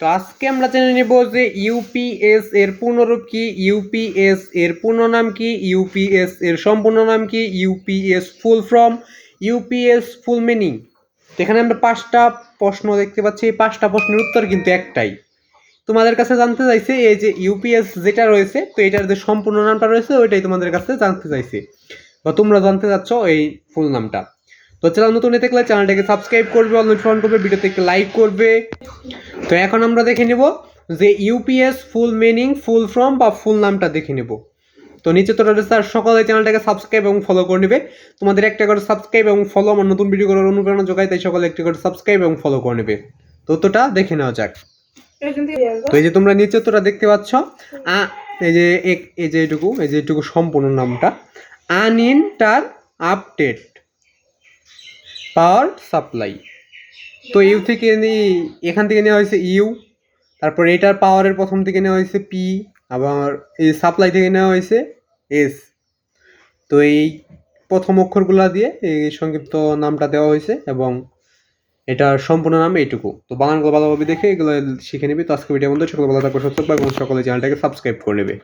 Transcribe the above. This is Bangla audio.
তো আজকে আমরা জেনে নেব যে ইউপিএস এর পূর্ণরূপ কি ইউপিএস এর পূর্ণ নাম কি ইউপিএস এর সম্পূর্ণ নাম কি UPS full form UPS full meaning. তো এখানে আমরা পাঁচটা প্রশ্ন দেখতে পাচ্ছি, এই পাঁচটা প্রশ্নের উত্তর কিন্তু একটাই। তোমাদের কাছে জানতে চাইছে, এই যে ইউপিএস যেটা রয়েছে, তো এটার যে সম্পূর্ণ নামটা রয়েছে, ওইটাই তোমাদের কাছে জানতে চাইছে। বা তোমরা জানতে চাচ্ছ এই ফুল নামটা। তো চ্যানেল নতুন এতে গেলে চ্যানেলটাকে সাবস্ক্রাইব করবে অল নোটিফিকেশন করবে ভিডিওতে একটু লাইক করবে। তো এখন আমরা দেখে নেব যে UPS full meaning full form বা ফুল নামটা দেখে নেব। তো নিচে তো রয়েছে আর সকলে চ্যানেলটাকে সাবস্ক্রাইব এবং ফলো করে নেবে। তোমাদের একটা করে সাবস্ক্রাইব এবং ফলো আমার নতুন ভিডিও করার অনুপ্রেরণা যোগায়, তাই সকলে একটা করে সাবস্ক্রাইব এবং ফলো করে নেবে। তো তোটা দেখে নেওয়া যাক। তো এই যে তোমরা নিচে তোরা দেখতে পাচ্ছ, আ, এই যে এই যে এইটুকু, এই যে এইটুকু সম্পূর্ণ নামটা। Uninterrupted power supply. তো ইউ থেকে নি- এখান থেকে নেওয়া হয়েছে ইউ, তারপর এটার পাওয়ারের প্রথম থেকে নেওয়া হয়েছে পি, আবার এই সাপ্লাই থেকে নেওয়া হয়েছে এস। তো এই প্রথম অক্ষরগুলো দিয়ে এই সংক্ষিপ্ত নামটা দেওয়া হয়েছে এবং এটার সম্পূর্ণ নাম এইটুকু। তো বানানগুলো ভালোভাবে দেখে এগুলো শিখে নেবে। তো আজকে ভিডিও বন্ধু সকলে ভালো থাকবে থাকবে এবং সকলে চ্যানেলটাকে সাবস্ক্রাইব করে নেবে।